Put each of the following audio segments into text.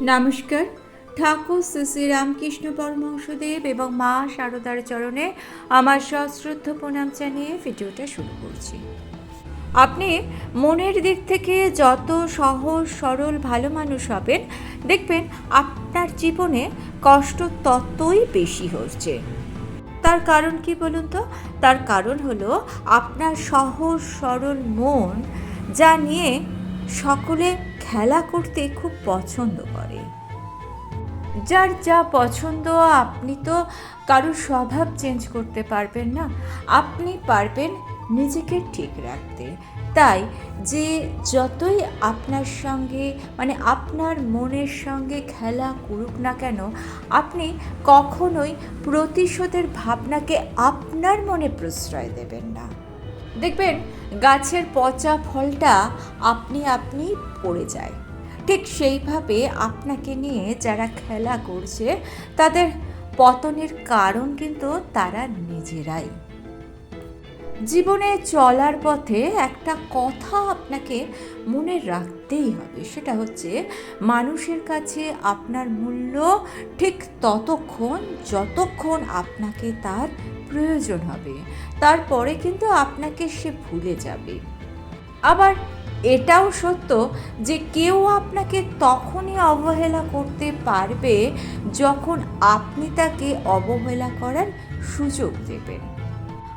নমস্কার। ঠাকুর শ্রী রামকৃষ্ণ পরমহংসদেব এবং মা শারদার চরণে আমার সশ্রদ্ধ প্রণাম জানিয়ে ভিডিওটা শুরু করছি। আপনি মনের দিক থেকে যত সহজ, সরল, ভালো মানুষ হবেন, দেখবেন আপনার জীবনে কষ্ট ততই বেশি হচ্ছে। তার কারণ কি বলুন তো? তার কারণ হলো আপনার সহজ, সরল মন যা নিয়ে সকলে খেলা করতে খুব পছন্দ করে। যার যা পছন্দ, আপনি তো কারোর স্বভাব চেঞ্জ করতে পারবেন না। আপনি পারবেন নিজেকে ঠিক রাখতে। তাই যে যতই আপনার সঙ্গে মানে আপনার মনের সঙ্গে খেলা করুক না কেন, আপনি কখনোই প্রতিশোধের ভাবনাকে আপনার মনে প্রশ্রয় দেবেন না। দেখবেন, গাছের পচা ফলটা আপনি আপনি পড়ে যায়। ঠিক সেইভাবে আপনাকে নিয়ে যারা খেলা করছে, তাদের পতনের কারণ কিন্তু তারা নিজেরাই। জীবনে চলার পথে একটা কথা আপনাকে মনে রাখতেই হবে। সেটা হচ্ছে, মানুষের কাছে আপনার মূল্য ঠিক ততক্ষণ, যতক্ষণ আপনাকে তার প্রয়োজন হবে। তারপরে কিন্তু আপনাকে সে ভুলে যাবে। আবার এটাও সত্য যে কেউ আপনাকে তখনই অবহেলা করতে পারবে যখন আপনি তাকে অবহেলা করার সুযোগ দেবেন।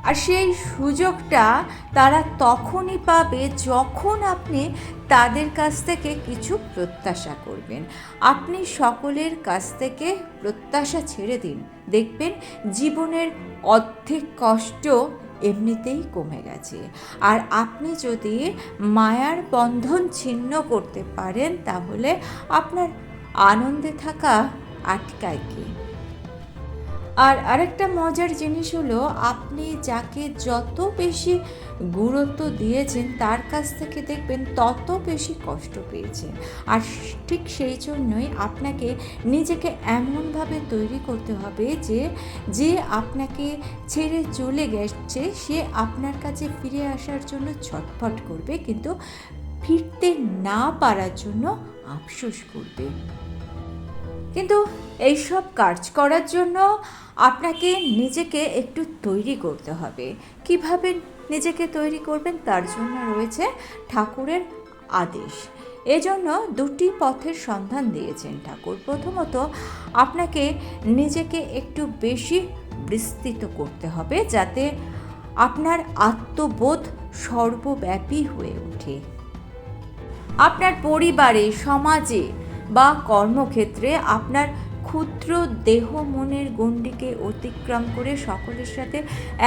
আর সেই সুযোগটা তারা তখনই পাবে যখন আপনি তাদের কাছ থেকে কিছু প্রত্যাশা করবেন। আপনি সকলের কাছ থেকে প্রত্যাশা ছেড়ে দিন। দেখবেন জীবনের অর্ধেক কষ্ট এমনিতেই কমে গেছে। আর আপনি যদি মায়ার বন্ধন ছিন্ন করতে পারেন, তাহলে আপনার আনন্দে থাকা আটকায় কি? আর আরেকটা মজার জিনিস হলো, আপনি যাকে যত বেশি গুরুত্ব দিয়েছেন, তার কাছ থেকে দেখবেন তত বেশি কষ্ট পেয়েছেন। আর ঠিক সেই জন্যই আপনাকে নিজেকে এমনভাবে তৈরি করতে হবে যে যে আপনাকে ছেড়ে চলে গেছে, সে আপনার কাছে ফিরে আসার জন্য ছটফট করবে, কিন্তু ফিরতে না পারার জন্য আফসোস করবে। কিন্তু এইসব কাজ করার জন্য আপনাকে নিজেকে একটু তৈরি করতে হবে। কীভাবে নিজেকে তৈরি করবেন তার জন্য রয়েছে ঠাকুরের আদেশ। এজন্য দুটি পথের সন্ধান দিয়েছেন ঠাকুর। প্রথমত, আপনাকে নিজেকে একটু বেশি বিস্তৃত করতে হবে যাতে আপনার আত্মবোধ সর্বব্যাপী হয়ে ওঠে। আপনার পরিবারে, সমাজে বা কর্মক্ষেত্রে আপনার ক্ষুদ্র দেহ মনের গণ্ডিকে অতিক্রম করে সকলের সাথে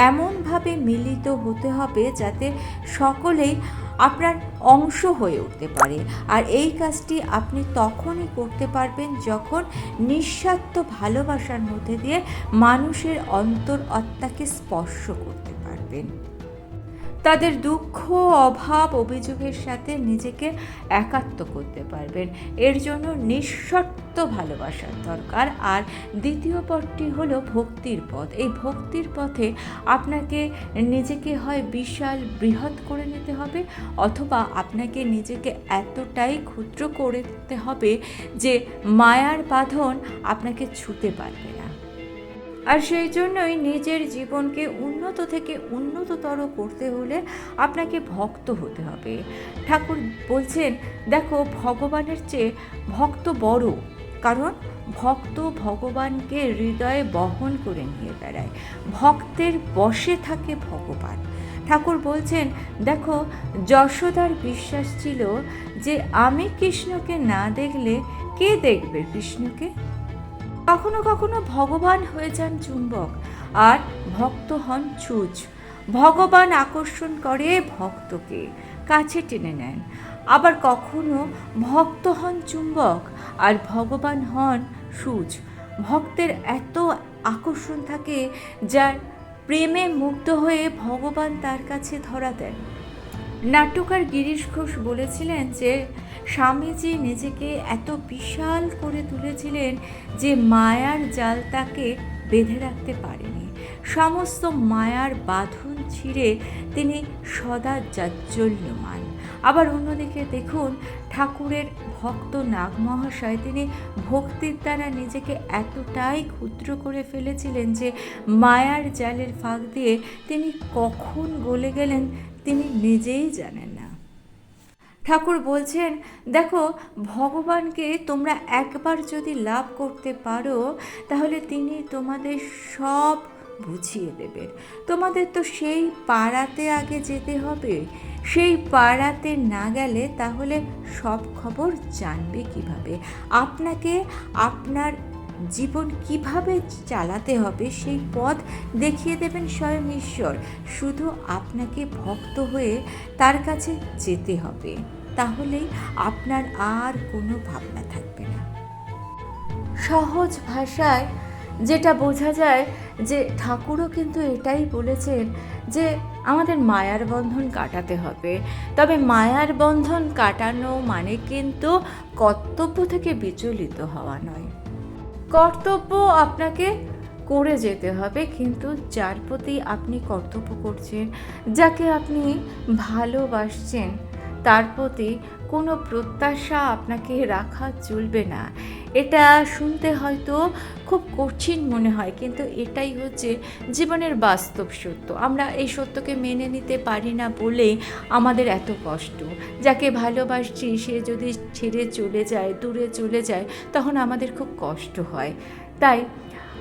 এমনভাবে মিলিত হতে হবে যাতে সকলেই আপনার অংশ হয়ে উঠতে পারে। আর এই কাজটি আপনি তখনই করতে পারবেন যখন নিঃস্বার্থ ভালোবাসার মধ্যে দিয়ে মানুষের অন্তর আত্মাকে স্পর্শ করতে পারবেন। তাদের দুঃখ, অভাব, অভিযোগের সাথে নিজেকে একাত্ম করতে পারবেন। এর জন্য নিঃশর্ত ভালোবাসার দরকার। আর দ্বিতীয় পথটি হলো ভক্তির পথ। এই ভক্তির পথে আপনাকে নিজেকে হয় বিশাল বৃহৎ করে নিতে হবে, অথবা আপনাকে নিজেকে এতটাই ক্ষুদ্র করতে হবে যে মায়ার বাঁধন আপনাকে ছুতে পারবে না। আর সেই জন্যই নিজের জীবনকে উন্নত থেকে উন্নততর করতে হলে আপনাকে ভক্ত হতে হবে। ঠাকুর বলছেন, দেখো, ভগবানের চেয়ে ভক্ত বড়। কারণ ভক্ত ভগবানকে হৃদয়ে বহন করে নিয়ে বেড়ায়। ভক্তের বসে থাকে ভগবান। ঠাকুর বলছেন, দেখো, যশোদার বিশ্বাস ছিল যে আমি কৃষ্ণকে না দেখলে কে দেখবে কৃষ্ণকে? কখনো কখনো ভগবান হয়ে যান চুম্বক, আর ভক্ত হন ছুঁচ ভগবান আকর্ষণ করে ভক্তকে, কাছে টেনে নেন। আবার কখনো ভক্ত হন চুম্বক, আর ভগবান হন সূচ। ভক্তের এত আকর্ষণ থাকে, যার প্রেমে মুগ্ধ হয়ে ভগবান তার কাছে ধরা দেন। নাট্যকার গিরিশ ঘোষ বলেছিলেন যে স্বামীজি নিজেকে এত বিশাল করে তুলেছিলেন যে মায়ার জাল তাকে বেঁধে রাখতে পারেনি। সমস্ত মায়ার বাঁধন ছিঁড়ে তিনি সদা জাজ্জল্যমান। আবার অন্যদিকে দেখুন, ঠাকুরের ভক্ত নাগ মহাশয় তিনি ভক্তির দ্বারা নিজেকে এতটাই ক্ষুদ্র করে ফেলেছিলেন যে মায়ার জালের ফাঁক দিয়ে তিনি কখন গলে গেলেন তিনি নিজেই জানেন না। ঠাকুর বলছেন, দেখো, ভগবানকে তোমরা একবার যদি লাভ করতে পারো, তাহলে তিনি তোমাদের সব বুঝিয়ে দেবেন। তোমাদের তো সেই পাড়াতে আগে যেতে হবে। সেই পাড়াতে না গেলে তাহলে সব খবর জানবে কীভাবে? আপনাকে আপনার জীবন কীভাবে চালাতে হবে, সেই পথ দেখিয়ে দেবেন স্বয়ং ঈশ্বর। শুধু আপনাকে ভক্ত হয়ে তার কাছে যেতে হবে। তাহলেই আপনার আর কোনো ভাবনা থাকবে না। সহজ ভাষায় যেটা বোঝা যায় যে ঠাকুরও কিন্তু এটাই বলেছেন যে আমাদের মায়ার বন্ধন কাটাতে হবে। তবে মায়ার বন্ধন কাটানো মানে কিন্তু কর্তব্য থেকে বিচলিত হওয়া নয়। কর্তব্য আপনাকে করে যেতে হবে, কিন্তু যার প্রতি আপনি কর্তব্য করছেন, যাকে আপনি ভালোবাসছেন তার প্রতি কোনো প্রত্যাশা আপনাকে রাখা চলবে না। এটা শুনতে হয়তো খুব কঠিন মনে হয়, কিন্তু এটাই হচ্ছে জীবনের বাস্তব সত্য। আমরা এই সত্যকে মেনে নিতে পারি না বলে আমাদের এত কষ্ট। যাকে ভালোবাসছি, সে যদি ছেড়ে চলে যায়, দূরে চলে যায়, তখন আমাদের খুব কষ্ট হয়। তাই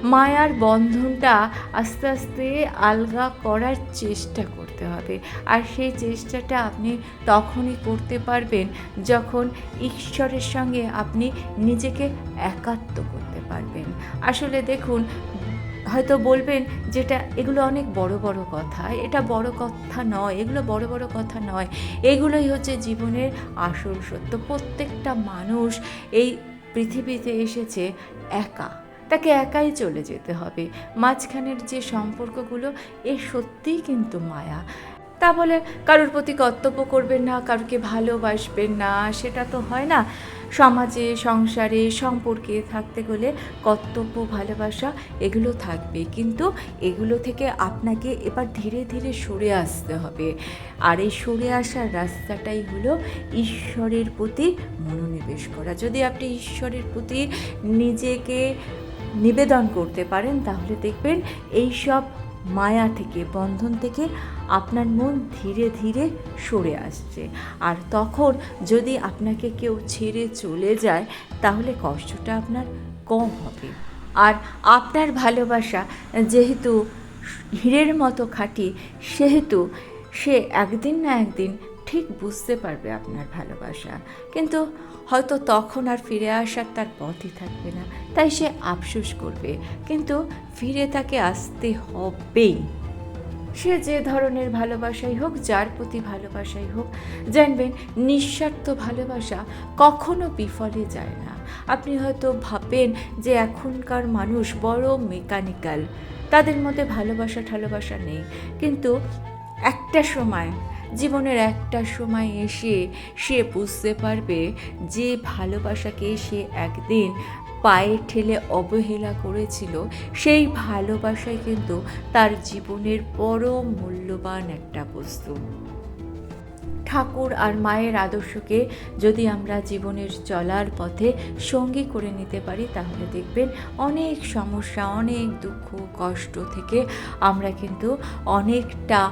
মায়ার বন্ধনটা আস্তে আস্তে আলগা করার চেষ্টা করতে হবে। আর সেই চেষ্টাটা আপনি তখনই করতে পারবেন যখন ঈশ্বরের সঙ্গে আপনি নিজেকে একাত্ম করতে পারবেন। আসলে দেখুন, হয়তো বলবেন যেটা এগুলো অনেক বড় বড় কথা, এটা বড় কথা নয়, এগুলো বড় বড় কথা নয়, এগুলোই হচ্ছে জীবনের আসল সত্য। প্রত্যেকটা মানুষ এই পৃথিবীতে এসেছে একা। তাকে একাই চলে যেতে হবে। মাঝখানের যে সম্পর্কগুলো, এ সত্যিই কিন্তু মায়া। তা বলে কারোর প্রতি কর্তব্য করবেন না, কারোকে ভালোবাসবেন না, সেটা তো হয় না। সমাজে, সংসারে, সম্পর্কে থাকতে গেলে কর্তব্য, ভালোবাসা এগুলো থাকবে। কিন্তু এগুলো থেকে আপনাকে এবার ধীরে ধীরে সরে আসতে হবে। আর এই সরে আসার রাস্তাটাই হলো ঈশ্বরের প্রতি মনোনিবেশ করা। যদি আপনি ঈশ্বরের প্রতি নিজেকে নিবেদন করতে পারেন, তাহলে দেখবেন এই সব মায়া থেকে, বন্ধন থেকে আপনার মন ধীরে ধীরে সরে আসছে। আর তখন যদি আপনাকে কেউ ছেড়ে চলে যায়, তাহলে কষ্টটা আপনার কম হবে। আর আপনার ভালোবাসা যেহেতু হীরের মতো খাঁটি, সেহেতু সে একদিন না একদিন ঠিক বুঝতে পারবে আপনার ভালোবাসা। কিন্তু হয়তো তখন আর ফিরে আসার তার পথই থাকবে না। তাই সে আফসোস করবে। কিন্তু ফিরে তাকে আসতে হবেই। সে যে ধরনের ভালোবাসাই হোক, যার প্রতি ভালোবাসাই হোক, জানবেন নিঃস্বার্থ ভালোবাসা কখনো বিফলে যায় না। আপনি হয়তো ভাবেন যে এখনকার মানুষ বড় মেকানিক্যাল, তাদের মধ্যে ভালোবাসা ঠালোবাসা নেই। কিন্তু একটা সময় জীবনের একটা সময় এসে সে বুঝতে পারবে যে ভালোবাসাকে সে একদিন পায়ে ঠেলে অবহেলা করেছিল, সেই ভালোবাসাই কিন্তু তার জীবনের বড় মূল্যবান একটা বস্তু। ঠাকুর আর মায়ের আদর্শকে যদি আমরা জীবনের চলার পথে সঙ্গী করে নিতে পারি, তাহলে দেখবেন অনেক সমস্যা, অনেক দুঃখ, কষ্ট থেকে আমরা কিন্তু অনেকটা